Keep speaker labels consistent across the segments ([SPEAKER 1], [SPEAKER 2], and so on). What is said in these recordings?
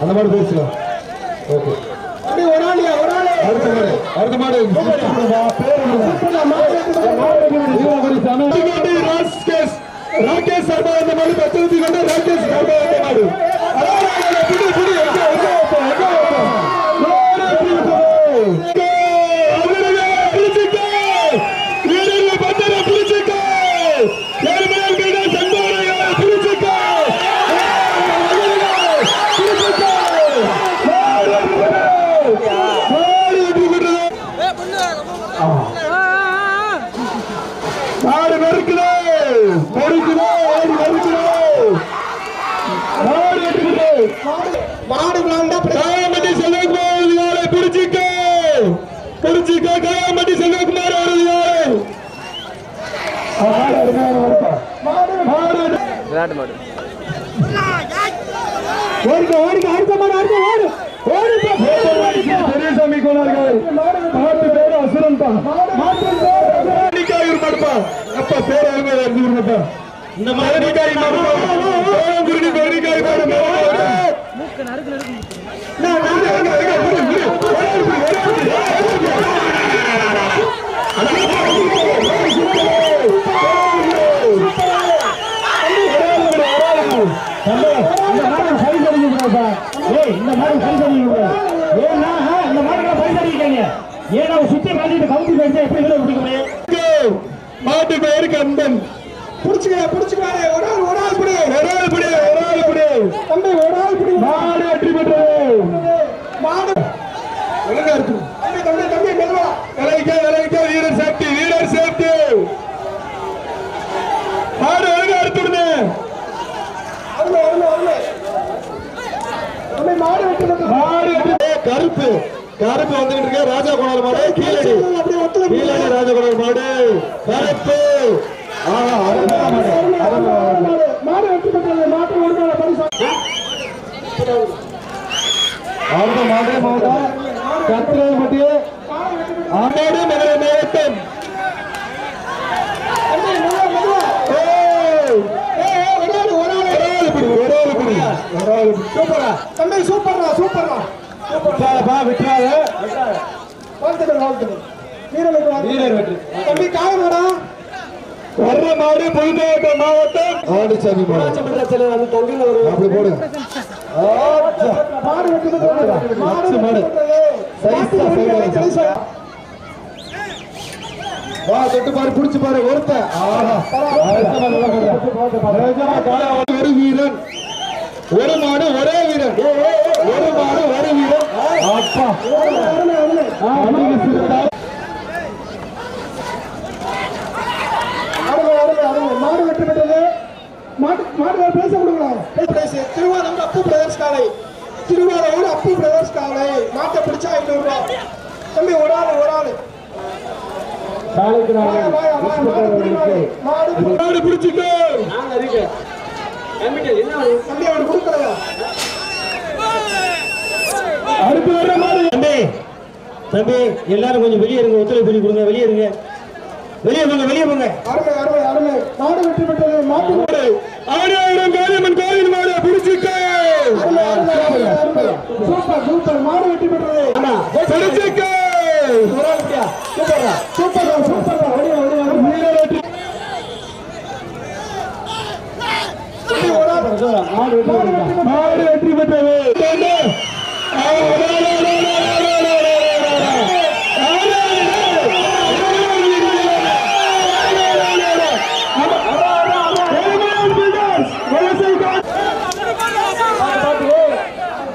[SPEAKER 1] அந்த மாடு பேசலாம் ஓகே.
[SPEAKER 2] அப்படி ஒரு ஆளியா ஒரு ஆளு.
[SPEAKER 1] அடுத்த மாடு அடுத்த மாடு ராகேஷ் சர்மா அந்த மாடு பத்து கொண்டு ராகேஷ் சர்மா அந்த மாடு மாடு நெருக்குது நெருக்குது ஓடி நெருக்குது மாடு நெருக்குது
[SPEAKER 2] மாடு விளாண்டா
[SPEAKER 1] காயம்பட்டி செல்வகுமார் அவர்களை பிடிச்சிக்க. பிடிச்சிக்க காயம்பட்டி செல்வகுமார் அவர்கள்.
[SPEAKER 3] விளையாட்டு மாடு.
[SPEAKER 1] ஓடிக்க ஓடிக்க அடுத்த மாடு அடுத்த மாடு. ஓடிக்க பெரியசாமி கோனார்கள் மாட்டு பேரு அசுரன் தான். மாட்டு பேரு மாடுப்பா அப்பா பேர் அருமையா இருந்து விடுங்கப்பா இந்த மாதிரி காய் மாடுப்பா குருடி
[SPEAKER 4] இந்த
[SPEAKER 1] மாட்டு பேரு கம்பன்
[SPEAKER 2] புடிச்சுக்க புடிச்சுக்காரு ஒரு ஆள் ஒரு ஆள் பிடி.
[SPEAKER 1] ஒரு ஆள் பிடி ஒரு ஆள் பிடி.
[SPEAKER 2] தம்பி ஒரு ஆள் பிடி.
[SPEAKER 1] மாடு வெற்றி பெற்றது.
[SPEAKER 2] மாடு.
[SPEAKER 1] ஒழுங்கா இருக்கு
[SPEAKER 2] தம்பி தம்பி தம்பி மெதுவா
[SPEAKER 1] விளைவிக்க விளைவிக்க வீரர் சேஃப்டி வீரர் சேஃப்டி மாடு ஒழுங்கா எடுத்துடுங்க
[SPEAKER 2] அருமை அருமை அருமை தம்பி மாடு வெட்டி வந்து
[SPEAKER 1] மாடு வெற்றி ஏய், கருப்பு கருப்பு வந்துட்டு இருக்க. ராஜா கோணார் மாடு. கீழடி. கீழடி ராஜா கோணார் மாடு. கருப்பு. அடுத்த மாடு மாவட்டம். கத்திரப்பட்டி ஆமாடு மதுரை மாவட்டம்.
[SPEAKER 2] ஒரு ஆள். சூப்பரா. தம்பி சூப்பர்ரா சூப்பர்ரா. வாழ்த்துக்கள் வாழ்த்துக்கள்.
[SPEAKER 1] வீரர் வெற்றி
[SPEAKER 2] தம்பி
[SPEAKER 1] வர்ற மாடு புதுக்கோட்டை மாவட்டம் ஆடிச்சாமி அப்படி போடு.
[SPEAKER 2] மாடு வெட்டி மாடு
[SPEAKER 1] மாடு. Size size.
[SPEAKER 2] சைஸ்.
[SPEAKER 1] வா தொட்டு பாரு புடிச்சு பாரு ஒருத்த. ஒரு வீரன். ஒரு மாடு ஒரே வீரன். மாடு
[SPEAKER 2] வெற்றி பெற்றது மாட்டு மாடுகள் பேச கொடுக்கலாம் பேசு திருவாரூர் அப்பு பிரதர்ஸ் காலை. திருவாரூர் அப்பு பிரதர்ஸ் காலை. மாட்டை பிடிச்சா ஐநூறு ரூபாய் தம்பி ஒரு ஆள் ஒரு ஆள். மாடு பிடி, மாடு. மாடு பிடி.
[SPEAKER 1] மாடு பிடிச்சிக்கோ
[SPEAKER 2] தம்பி அவனுக்கு கொடுக்கலையா?
[SPEAKER 1] அடுத்து வர்ற மாடு
[SPEAKER 4] தம்பி தம்பி எல்லாரும் கொஞ்சம் வெளியே இருங்க ஒத்துழைப்பு பண்ணி கொடுங்க வெளியே இருங்க. வெளியே போங்க வெளியே போங்க.
[SPEAKER 2] அருமை அருமை அருமை. மாடு வெற்றி பெற்றது மாட்டு
[SPEAKER 1] மாடு. ஆயிரம் காரியம்மன் கோயில் மாடு
[SPEAKER 2] அருமை. Super super. மாடு வெற்றி பெற்றது. ஓடியா
[SPEAKER 1] வீரர் வெற்றி
[SPEAKER 2] தம்பி ஒரு ஆள்.
[SPEAKER 1] மாடு வெற்றி பெற்றது.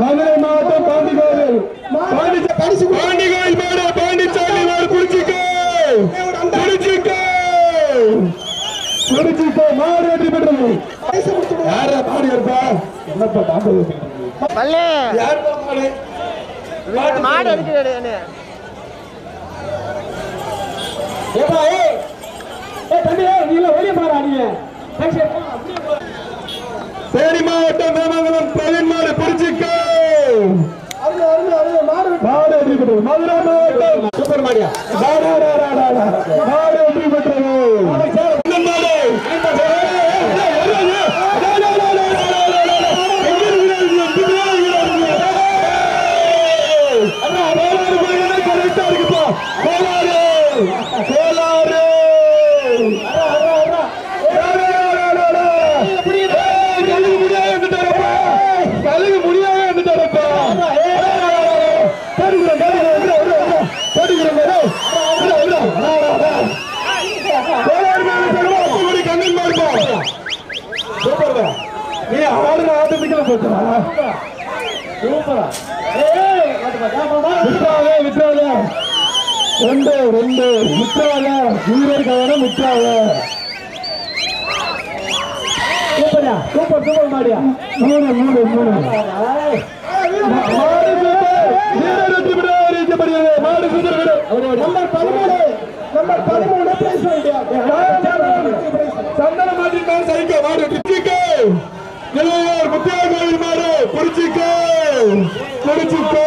[SPEAKER 1] மதுரை மாவட்டம் பாண்டிகோவில்
[SPEAKER 2] பரிசு கொடு.
[SPEAKER 1] பாண்டிச்சாமி வெற்றி பெற்றது யாரா இருப்பா என்னப்பா தாண்டது யார் மாடு
[SPEAKER 3] என்ன.
[SPEAKER 1] தேனி? மாவட்டம் மேமங்கலம் பிரவீன் மாடு பிடிச்சிக்கோ
[SPEAKER 2] மாடு வெற்றி
[SPEAKER 1] பெற்றது மதுரை மாவட்டம்.
[SPEAKER 4] சூப்பர் மாடியா?
[SPEAKER 1] மாடு மாடு வெற்றி பெற்றது விட்றாத ரெண்டு ரெண்டு. விட்றாத வீரர் கவனம் விட்றாத
[SPEAKER 4] சூப்பரா சூப்பர் சூப்பர் மாடியா.
[SPEAKER 1] மூணு மூணு மூணு.
[SPEAKER 2] நம்பர் பதிமூணு நம்பர் பதிமூணு
[SPEAKER 1] பேச வேண்டிய குறிச்சிக்கோ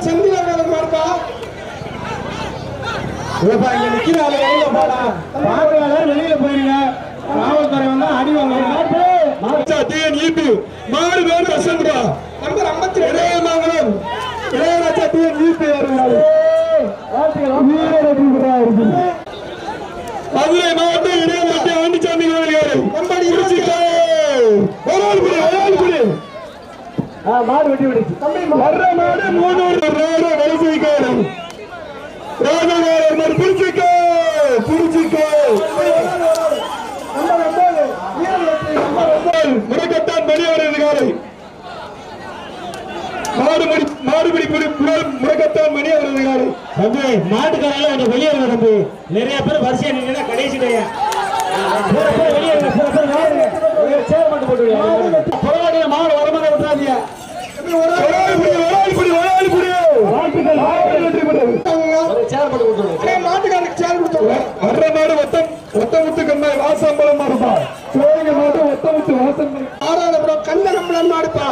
[SPEAKER 2] செந்தில் மாடுப்பா
[SPEAKER 1] ஏப்பா இங்க நிக்கிறாள் வெளியில போடா
[SPEAKER 4] பார்வையாளர் வெளியில போயிருங்க காவல்துறை வந்தா அடி வாங்க
[SPEAKER 1] மாடு வேறு வசந்தா
[SPEAKER 2] நம்பர் ஐம்பத்தி ரெண்டு
[SPEAKER 1] இளையமங்கலம் இளையராஜா டிஎன் மதுரை மாவட்டம் இடையமட்டி ஆண்டிச்சாமி கோவில்
[SPEAKER 2] நம்பர்
[SPEAKER 4] மாடு வெட்டி விடுச்சு.
[SPEAKER 1] வர்ற மாடு மூணூர்
[SPEAKER 2] ரோடு வரிசை கோலம் ராஜநாயகர் குறிச்சிக்கோ குறிச்சிக்கோ
[SPEAKER 1] முறைக்கத்தான் மணியவரது காலை மாடுபடி மாடுபடி முறைக்கத்தான் மணி அவரது காலை
[SPEAKER 4] தம்பி மாட்டுக்காரால வெளியே வர நிறைய பேர் வரிசையா நின்னா கடைசி வெளியே
[SPEAKER 1] வர்ற மாடு ஒத்தம் ஒத்தமுத்து கண்ணாய் வாசம்பலம் மாடுப்பா சிவகங்கை மாடு ஒத்தமுத்து வாசம்பலம்
[SPEAKER 2] ஆறாளபுரம் கந்தனம்பலம் நாடுப்பா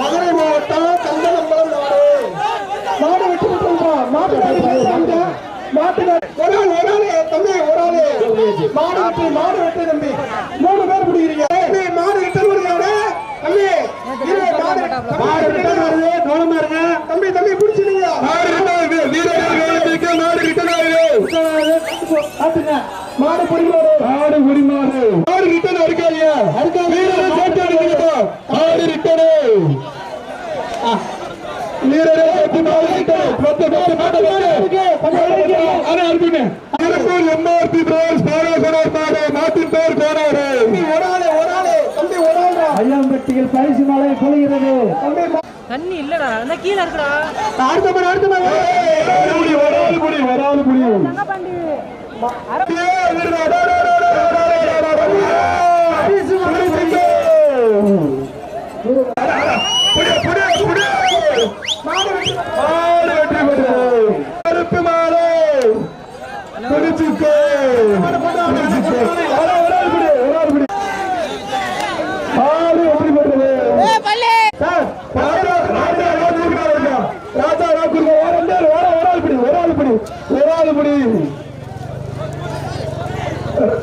[SPEAKER 2] மதுரை மாவட்டம் கந்தனம்பலம் நாடு மாடு வெட்டி விட்டுருப்பா மாட்டுக்காரனுக்கு மாட்டுக்கார ஒரு ஆள் ஒரு ஆளு தம்பி ஒரு ஆளு மாடு வெட்டி மாடு வெட்டி தம்பி மூணு பேர் பிடிக்கிறீங்க தம்பி, மாடு வெட்டி வருகிறாரு தம்பி இரு, மாடு மாடு வெட்டி வருது கவனமா இருங்க தம்பி தம்பி பிடிச்சிடுங்க
[SPEAKER 1] மாடு ரிட்டர்ன் வீரர்கள் வேலைக்கு மாடு ரிட்டர்ன் ஆகுது
[SPEAKER 2] பாத்துங்க மாடு பிடிக்கிறாரு
[SPEAKER 1] மாடு உரிமாறு மாடு ரிட்டர்ன் அடிக்காதீங்க. வீரரை சேர்த்து அடிக்கணுமா மாடு ரிட்டர்ன். வீரரை சேர்த்து மாடு ரிட்டர்ன். பத்து பத்து மாடு பத்து ஆனா இருக்குங்க திருப்பூர் எம்ஆர்பி பிரதர்ஸ் பாராசனர் மாடு. மாட்டின் பேர் கோனாரு
[SPEAKER 2] ஒரு ஆளு ஒரு ஆளு. தம்பி ஒரு ஆளு
[SPEAKER 4] ஐயாம்பட்டியில் பரிசு மழை பொழிகிறது
[SPEAKER 3] தண்ணி இல்லடா. அந்த கீழே இருக்குடா.
[SPEAKER 2] அடுத்த மாதிரி அடுத்த மாதிரி
[SPEAKER 1] ஒரு ஆள் புடி ஒரு ஆள் புடி
[SPEAKER 2] திருச்சிக்கு திருச்சிக்கு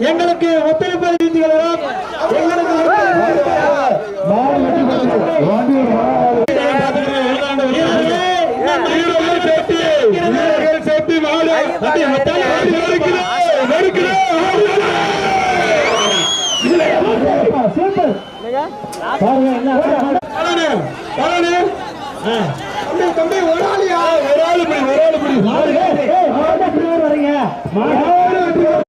[SPEAKER 4] எங்களுக்கு ஒத்துழைப்பது பாருங்க
[SPEAKER 2] தம்பி தம்பி ஒரு ஆளியா
[SPEAKER 1] ஒரு ஆளு பிடி, ஒரு ஆளு பிடி.